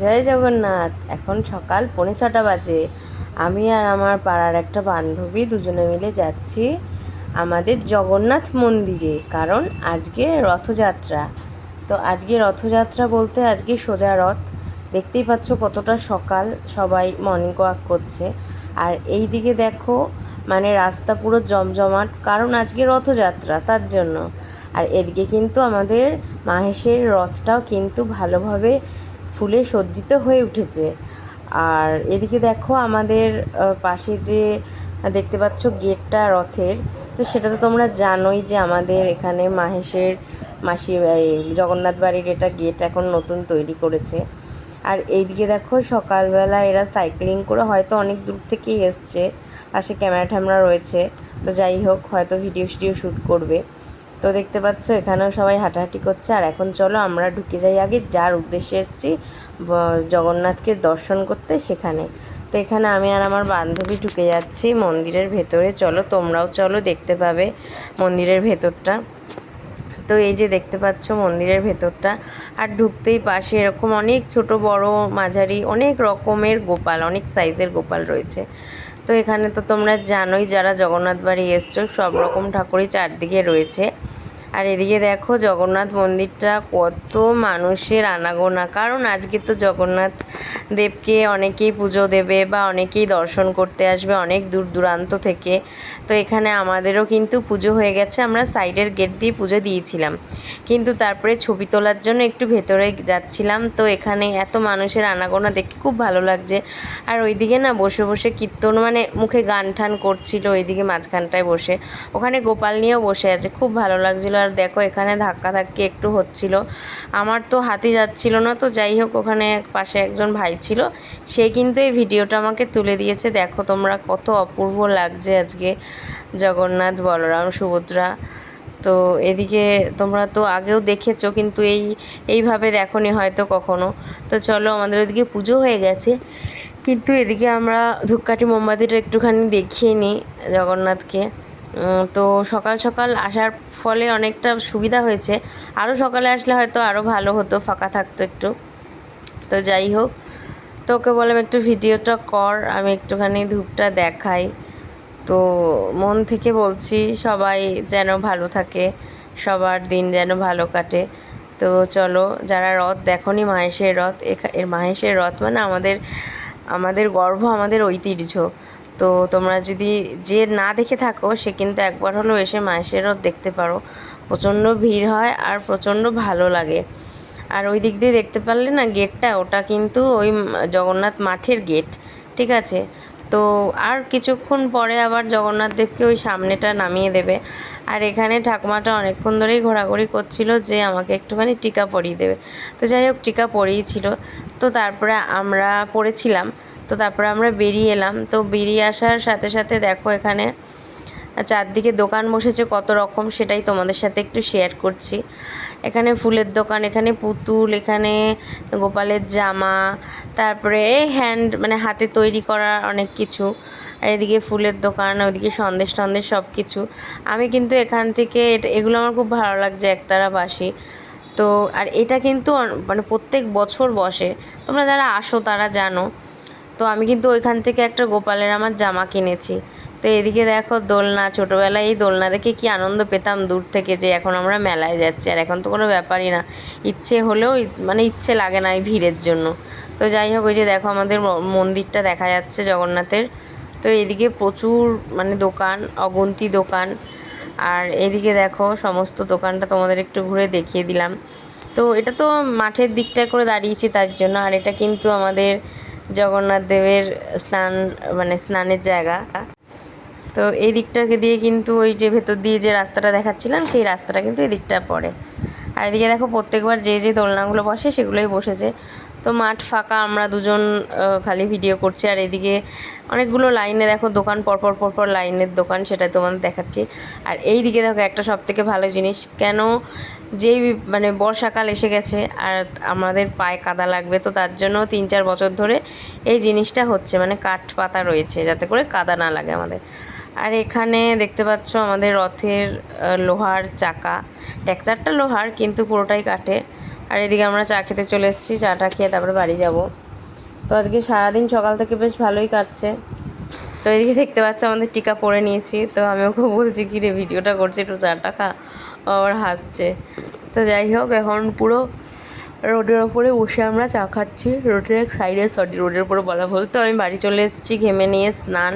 জয় জগন্নাথ, এখন সকাল পৌনে ছটা বাজে। আমি আর আমার পাড়ার একটা বান্ধবী দুজনে মিলে যাচ্ছি আমাদের জগন্নাথ মন্দিরে, কারণ আজকে রথযাত্রা। তো আজকে রথযাত্রা বলতে আজকে সোজা রথ। দেখতেই পাচ্ছ কতটা সকাল, সবাই মর্নিং ওয়াক করছে। আর এই দিকে দেখো মানে রাস্তা পুরো জমজমাট, কারণ আজকে রথযাত্রা তার জন্য। আর এদিকে কিন্তু আমাদের মাহেশের রথটাও কিন্তু ভালোভাবে ফুলে সজ্জিত হয়ে উঠেছে। আর এদিকে দেখো আমাদের পাশে যে দেখতে পাচ্ছ গেটটা রথের, তো সেটা তো তোমরা জানোই যে আমাদের এখানে মাহেশের মাসি জগন্নাথ বাড়ির এটা গেট এখন নতুন তৈরি করেছে। আর এইদিকে দেখো সকালবেলা এরা সাইক্লিং করে হয়তো অনেক দূর থেকেই এসছে, পাশে ক্যামেরা ট্যামেরা রয়েছে। তো যাই হোক, হয়তো ভিডিও ভিডিও শ্যুট করবে। তো দেখতে পাচ্ছ, এখানেও সবাই হাঁটাহাঁটি করছে। আর এখন চলো, আমরা ঢুকে যাই আগে, যার উদ্দেশ্যে এসেছি জগন্নাথকে দর্শন করতে সেখানে। তো এখানে আমি আর আমার বান্ধবী ঢুকে যাচ্ছি মন্দিরের ভেতরে। চলো, তোমরাও চলো, দেখতে পাবে মন্দিরের ভেতরটা। তো এই যে দেখতে পাচ্ছ মন্দিরের ভেতরটা। আর ঢুকতেই পাশে এরকম অনেক ছোট, বড়, মাঝারি, অনেক রকমের গোপাল, অনেক সাইজের গোপাল রয়েছে। তো এখানে তো তোমরা জানোই, যারা জগন্নাথ বাড়ি এসছো, সব রকম ঠাকুরই চারদিকে রয়েছে। আর এদিকে দেখো জগন্নাথ মন্দিরটা কত মানুষের আনাগোনা। কারণ আজকে তো জগন্নাথ দেবকে অনেকেই পুজো দেবে বা অনেকেই দর্শন করতে আসবে অনেক দূর দূরান্ত থেকে। তো এখানে আমাদেরও কিন্তু পুজো হয়ে গেছে। আমরা সাইডের গেট দিয়ে পুজো দিয়েছিলাম। কিন্তু তারপরে ছবি তোলার জন্য একটু ভেতরে যাচ্ছিলাম। তো এখানে এত মানুষের আনাগোনা দেখে খুব ভালো লাগছে। আর ওইদিকে না বসে বসে কীর্তন মানে মুখে গান টান করছিল ওইদিকে মাঝখানটায় বসে। ওখানে গোপাল নিয়েও বসে আছে। খুব ভালো লাগছিল। আর দেখো এখানে ধাক্কা ধাক্কি একটু হচ্ছিল। আমার তো হাতি যাচ্ছিল না, তো যাই হোক ওখানে পাশে একজন ভাই ছিল, সে কিন্তু এই ভিডিওটা আমাকে তুলে দিয়েছে। দেখো তোমরা কত অপূর্ব লাগছে আজকে জগন্নাথ, বলরাম, সুভদ্রা। তো এদিকে তোমরা তো আগেও দেখেছ, কিন্তু এই, এইভাবে দেখোনি হয়তো কখনো। তো চলো আমাদের ওদিকে পুজো হয়ে গেছে। কিন্তু এদিকে আমরা ধূপকাঠি মোমবাতিটা একটুখানি দেখিয়ে নিই জগন্নাথকে। তো সকাল সকাল আসার ফলে অনেকটা সুবিধা হয়েছে। আরও সকালে আসলে হয়তো আরও ভালো হতো, ফাঁকা থাকতো একটু। তো যাই হোক, তো ওকে বললাম, একটু ভিডিওটা কর, আমি একটুখানি ধূপটা দেখাই। তো মন থেকে বলছি, সবাই যেন ভালো থাকে, সবার দিন যেন ভালো কাটে। তো চলো, যারা রথ দেখনি, মাহেশের রথ, এখা- মাহেশের রথ মানে আমাদের আমাদের গর্ব, আমাদের ঐতিহ্য। তো তোমরা যদি যে না দেখে থাকো, সে কিন্তু একবার হলো এসে রথ দেখতে পারো। প্রচণ্ড ভিড় হয় আর প্রচণ্ড ভালো লাগে। আর ওই দিক দিয়ে দেখতে পারলে না গেটটা, ওটা কিন্তু ওই জগন্নাথ মাঠের গেট, ঠিক আছে? তো আর কিছুক্ষণ পরে আবার জগন্নাথ দেবকে ওই সামনেটা নামিয়ে দেবে। আর এখানে ঠাকুমাটা অনেকক্ষণ ধরেই ঘোরাঘুরি করছিল যে আমাকে একটুখানি টিকা পরিয়ে দেবে। তো যাই হোক, টিকা পরিয়েছিল। তো তারপরে আমরা পড়েছিলাম। তো তারপরে আমরা বেরিয়ে এলাম। তো বেরিয়ে আসার সাথে সাথে দেখো এখানে চারদিকে দোকান বসেছে কত রকম সেটাই তোমাদের সাথে একটু শেয়ার করছি। এখানে ফুলের দোকান, এখানে পুতুল, এখানে গোপালের জামা, তারপরে হ্যান্ড মানে হাতে তৈরি করা অনেক কিছু। আর এদিকে ফুলের দোকান, ওইদিকে সন্দেশ টন্দেশ সব কিছু আমি কিন্তু এখান থেকে এগুলো আমার খুব ভালো লাগছে একতারা বাসি। তো, আর এটা কিন্তু মানে প্রত্যেক বছর বসে। তোমরা যারা আসো তারা জানো। তো আমি কিন্তু ওইখান থেকে একটা গোপালের আমার জামা কিনেছি। তো এদিকে দেখো দোলনা, ছোটোবেলায় এই দোলনা দেখে কি আনন্দ পেতাম দূর থেকে যে এখন আমরা মেলায় যাচ্ছি। আর এখন তো কোনো ব্যাপারই না, ইচ্ছে হলেও মানে ইচ্ছে লাগে না এই ভিড়ের জন্য। তো যাই হোক, ওই যে দেখো আমাদের মন্দিরটা দেখা যাচ্ছে জগন্নাথের। তো এদিকে প্রচুর মানে দোকান, অগুন্তি দোকান। আর এদিকে দেখো সমস্ত দোকানটা তোমাদের একটু ঘুরে দেখিয়ে দিলাম। তো এটা তো মাঠের দিকটায় করে দাঁড়িয়েছি তার জন্য। আর এটা কিন্তু আমাদের জগন্নাথ দেবের স্নান মানে স্নানের জায়গা। তো এই দিকটাকে দিয়ে কিন্তু ওই যে ভেতর দিয়ে যে রাস্তাটা দেখাচ্ছিলাম, সেই রাস্তাটা কিন্তু এই দিকটা পড়ে আর এদিকে দেখো প্রত্যেকবার যে যে দোলনাগুলো বসে, সেগুলোই বসেছে। তো মাঠ ফাঁকা, আমরা দুজন খালি ভিডিও করছি। আর এদিকে অনেকগুলো লাইনে দেখো, দোকান, পরপর পরপর লাইনের দোকান, সেটা তোমাদের দেখাচ্ছি। আর এই দিকে দেখো একটা সব থেকে ভালো জিনিস, কেন যেই মানে বর্ষাকাল এসে গেছে আর আমাদের পায়ে কাদা লাগবে, তো তার জন্য তিন চার বছর ধরে এই জিনিসটা হচ্ছে মানে কাঠ পাতা রয়েছে যাতে করে কাদা না লাগে আমাদের। আর এখানে দেখতে পাচ্ছ আমাদের রথের লোহার চাকা। ট্যাক্সারটা লোহার, কিন্তু পুরোটাই কাঠে। আর এদিকে আমরা চা খেতে চলে এসেছি, চাটা খেয়ে তারপরে বাড়ি যাব। তো আজকে সারাদিন সকাল থেকে বেশ ভালোই কাটছে। তো এদিকে দেখতে পাচ্ছ আমাদের টিকা পরে নিয়েছি, তো আমি ওকে বলছি কি রে ভিডিওটা করছি একটু চাটা খা। আবার হাসছে। তো যাই হোক, এখন পুরো রোডের ওপরে বসে আমরা চা খাচ্ছি। রোডের এক সাইডে সরি রোডের উপরে বলা ভুল তো, আমি বাড়ি চলে এসেছি, ঘেমে নিয়ে স্নান।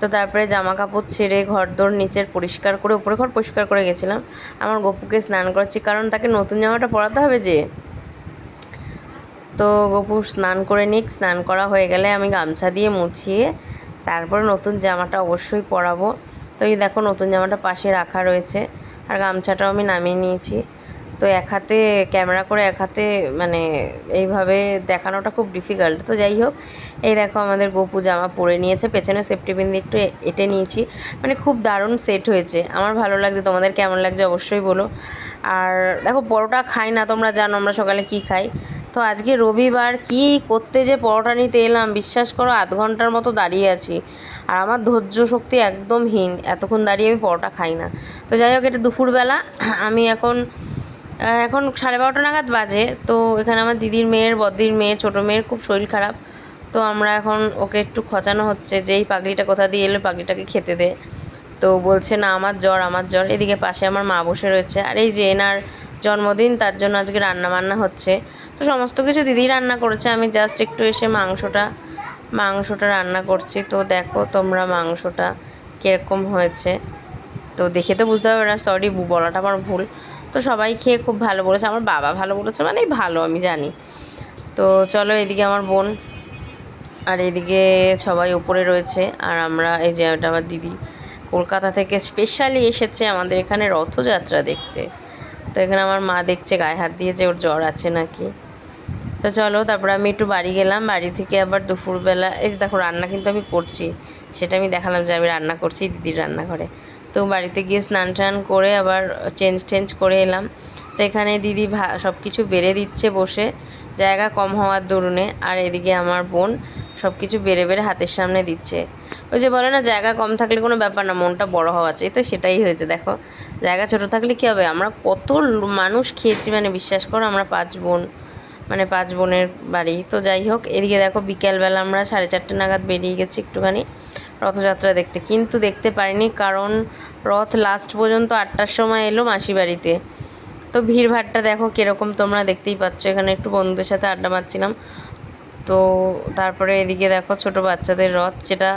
তো তারপরে জামা কাপড় ছেড়ে ঘর দোর নিচের পরিষ্কার করে, উপরে ঘর পরিষ্কার করে গেছিলাম। আমার গপুকে স্নান করাচ্ছি, কারণ তাকে নতুন জামাটা পরাতে হবে যে। তো গপু স্নান করে নিক, স্নান করা হয়ে গেলে আমি গামছা দিয়ে মুছিয়ে তারপরে নতুন জামাটা অবশ্যই পরাবো। তো এই দেখো, নতুন জামাটা পাশে রাখা রয়েছে। আর গামছাটাও আমি নামিয়ে নিয়েছি। তো এক হাতে ক্যামেরা করে এক হাতে মানে এইভাবে দেখানোটা খুব ডিফিকাল্ট তো যাই হোক, এই দেখো আমাদের গোপু জামা পরে নিয়েছে, পেছনে সেফটি পিন দিয়ে একটু এটে নিয়েছি। মানে খুব দারুণ সেট হয়েছে। আমার ভালো লাগছে, তোমাদের কেমন লাগছে অবশ্যই বলো। আর দেখো, পরোটা খাই না তোমরা, জানো আমরা সকালে কি খাই। তো আজকে রবিবার, কি করতে যে পরোটা নিতে এলাম? বিশ্বাস করো, আধ ঘণ্টার মতো দাঁড়িয়ে আছি। আর আমার ধৈর্য শক্তি একদম হীন এতক্ষণ দাঁড়িয়ে আমি পরোটা খাই না। তো যাই হোক, এটা দুপুরবেলা। আমি এখন এখন সাড়ে বারোটা নাগাদ বাজে। তো এখানে আমার দিদির মেয়ের বদির মেয়ের ছোটো মেয়ের খুব শরীর খারাপ। তো আমরা এখন ওকে একটু খচানো হচ্ছে যে এই পাগড়িটা কোথা দিয়ে এলো পাগড়িটাকে খেতে দে। তো বলছে, না, আমার জ্বর আমার জ্বর। এদিকে পাশে আমার মা বসে রয়েছে। আর এই যে এনার জন্মদিন, তার জন্য আজকে রান্না বান্না হচ্ছে। তো সমস্ত কিছু দিদি রান্না করেছে। আমি জাস্ট একটু এসে মাংসটা মাংসটা রান্না করছি। তো দেখো তোমরা মাংসটা কীরকম হয়েছে। তো দেখে তো বুঝতে পারবে না সরি বলাটা আমার ভুল। তো সবাই খেয়ে খুব ভালো বলেছে। আমার বাবা ভালো বলেছে মানেই ভালো, আমি জানি। তো চলো এদিকে আমার বোন। আর এদিকে সবাই উপরে রয়েছে। আর আমরা এই যে এটা আমার দিদি কলকাতা থেকে স্পেশালি এসেছে আমাদের এখানে রথযাত্রা দেখতে। তো এখানে আমার মা দেখছে, গায়ে হাত দিয়েছে ওর জ্বর আছে নাকি। তো চলো, তারপরে আমি একটু বাড়ি গেলাম। বাড়ি থেকে আবার দুপুরবেলা, এই দেখো, রান্না কিন্তু আমি করছি। সেটা আমি দেখালাম যে আমি রান্না করছি দিদির রান্নাঘরে। তো বাড়িতে গিয়ে স্নান টান করে আবার চেঞ্জ টেঞ্জ করে এলাম। তো এখানে দিদি ভা সব কিছু বেড়ে দিচ্ছে বসে। জায়গা কম হওয়ার দরুনে আর এদিকে আমার বোন সব কিছু বেড়ে বেড়ে হাতের সামনে দিচ্ছে। ওই যে বলে না, জায়গা কম থাকলে কোনো ব্যাপার না, মনটা বড় হওয়া চাই তো সেটাই হয়েছে, দেখো। জায়গা ছোট থাকলে কী হবে? আমরা কত মানুষ খেয়েছি মানে বিশ্বাস করো, আমরা পাঁচ বোন। মানে পাঁচ বোনের বাড়ি। তো যাই হোক, এদিকে দেখো বিকেলবেলা আমরা সাড়ে চারটে নাগাদ বেরিয়ে গেছি একটুখানি রথযাত্রা দেখতে। কিন্তু দেখতে পারিনি কারণ রথ লাস্ট পর্যন্ত আটটার সময় এলো মাসি বাড়িতে। তো ভিড়ভাড়টা দেখো কীরকম, তোমরা দেখতেই পাচ্ছ। এখানে একটু বন্ধুদের সাথে আড্ডা মারছিলাম। তো তারপরে এদিকে দেখো ছোট বাচ্চাদের রথ, যেটা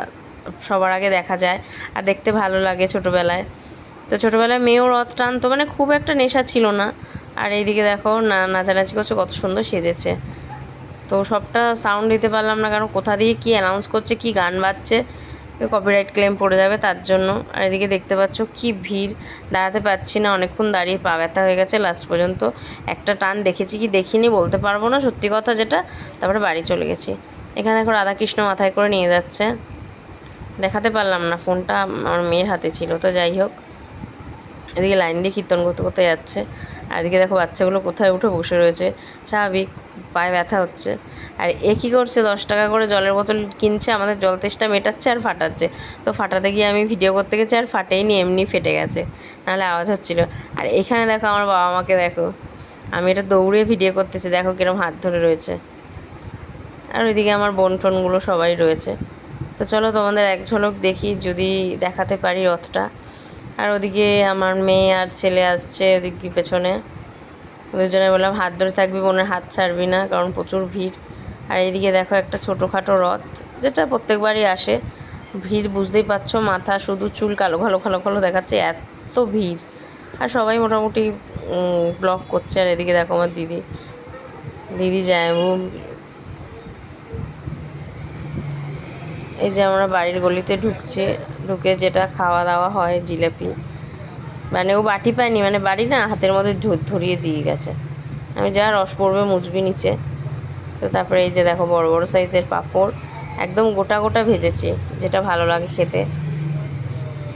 সবার আগে দেখা যায় আর দেখতে ভালো লাগে ছোটোবেলায়। তো ছোটোবেলায় মেয়েও রথ টানতো মানে খুব একটা নেশা ছিল না। আর এইদিকে দেখো, না, নাচানাচি করছে, কত সুন্দর সেজেছে। তো সবটা সাউন্ড দিতে পারলাম না, কারণ কোথা দিয়ে কি অ্যানাউন্স করছে, কি গান বাজছে কপিরাইট ক্লেম পড়ে যাবে তার জন্য। আর এদিকে দেখতে পাচ্ছ কি ভিড়, দাঁড়াতে পারছি না, অনেকক্ষণ দাঁড়িয়ে পা ব্যথা হয়ে গেছে লাস্ট পর্যন্ত। একটা টান দেখেছি কি দেখিনি, বলতে পারব না, সত্যি কথা যেটা, তারপরে বাড়ি চলে গেছি। এখানে দেখো রাধাকৃষ্ণ মাথায় করে নিয়ে যাচ্ছে। দেখাতে পারলাম না, ফোনটা আমার মেয়ের হাতে ছিল, তো যাই হোক। এদিকে লাইন দিয়ে কীর্তন করতে করতে যাচ্ছে। আর এদিকে দেখো বাচ্চাগুলো কোথায় উঠে বসে রয়েছে। স্বাভাবিক, পায়ে ব্যথা হচ্ছে। আর এ কী করছে? দশ টাকা করে জলের বোতল কিনছে, আমাদের জল তেষ্টা মেটাচ্ছে আর ফাটাচ্ছে। তো ফাটাতে গিয়ে আমি ভিডিও করতে গেছি আর ফাটেইনি, এমনি ফেটে গেছে। নাহলে আওয়াজ হচ্ছিল। আর এখানে দেখো আমার বাবা মাকে দেখো। আমি এটা দৌড়ে ভিডিও করতেছি, দেখো কিরম হাত ধরে রয়েছে। আর ওইদিকে আমার বোন টোনগুলো সবাই রয়েছে। তো চলো তোমাদের এক ঝলক দেখি, যদি দেখাতে পারি রথটা। আর ওদিকে আমার মেয়ে আর ছেলে আসছে ওদিকে পেছনে। দুজনে বললাম, হাত ধরে থাকবি, বোনের হাত ছাড়বি না, কারণ প্রচুর ভিড়। আর এইদিকে দেখো একটা ছোটোখাটো রথ, যেটা প্রত্যেকবারই আসে। ভিড় বুঝতেই পারছ, মাথা শুধু চুল কালো কালো কালো কালো দেখাচ্ছে, এত ভিড়। আর সবাই মোটামুটি ব্লক করছে। আর এদিকে দেখো আমার দিদি দিদি যায় এই যে আমরা বাড়ির গলিতে ঢুকছি। ঢুকে যেটা খাওয়া দাওয়া হয় জিলাপি। মানে ও বাটি পায়নি মানে বাড়ি না হাতের মধ্যে ধরিয়ে দিয়ে গেছে। আমি যা রস পড়বে মুচবি নিচে। তো তারপরে এই যে দেখো বড় বড় সাইজের পাঁপড়, একদম গোটা গোটা ভেজেছি, যেটা ভালো লাগে খেতে।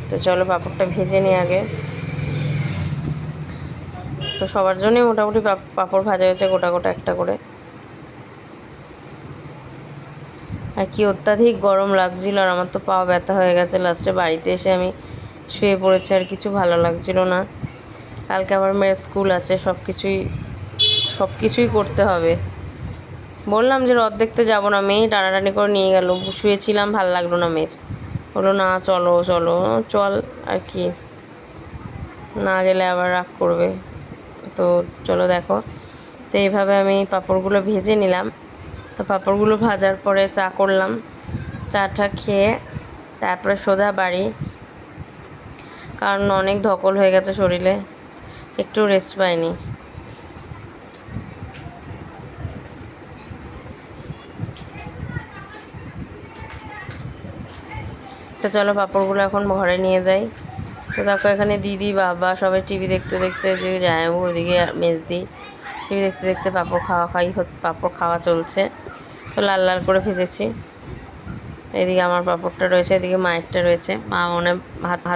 তো চলো পাঁপড়টা ভেজে নিই আগে। তো সবার জন্যই মোটামুটি পাপ- পাঁপড় ভাজা হয়েছে গোটা গোটা একটা করে। আর কি অত্যাধিক গরম লাগছিল আর আমার তো পা ব্যথা হয়ে গেছে। লাস্টে বাড়িতে এসে আমি শুয়ে পড়েছি আর কিছু ভালো লাগছিল না। কালকে আবার মেয়ের স্কুল আছে সব কিছুই সব কিছুই করতে হবে। বললাম যে রথ দেখতে যাব না, মেয়ে টানাটানি করে নিয়ে গেল। শুয়েছিলাম, ভালো লাগল না মেয়ের। বলল, না, চলো চলো, চল আর কি। না গেলে আবার রাগ করবে। তো চলো দেখো। তো এইভাবে আমি পাঁপড়গুলো ভেজে নিলাম। তো পাঁপড়গুলো ভাজার পরে চা করলাম। চাটা খেয়ে তারপরে সোজা বাড়ি। কারণ অনেক ধকল হয়ে গেছে শরীরে। একটু রেস্ট পাইনি। তো চলো পাঁপড়গুলো এখন ঘরে নিয়ে যাই। তো দেখো এখানে দিদি, বাবা সবাই টিভি দেখতে দেখতে যে যায় ওদিকে মেজদি। টিভি দেখতে দেখতে পাঁপড় খাওয়া খাই, পাঁপড় খাওয়া চলছে। তো লাল লাল করে ভেজেছি। এদিকে আমার পাপড়টা রয়েছে, এদিকে মায়েরটা রয়েছে। মা মনে ভাত হাত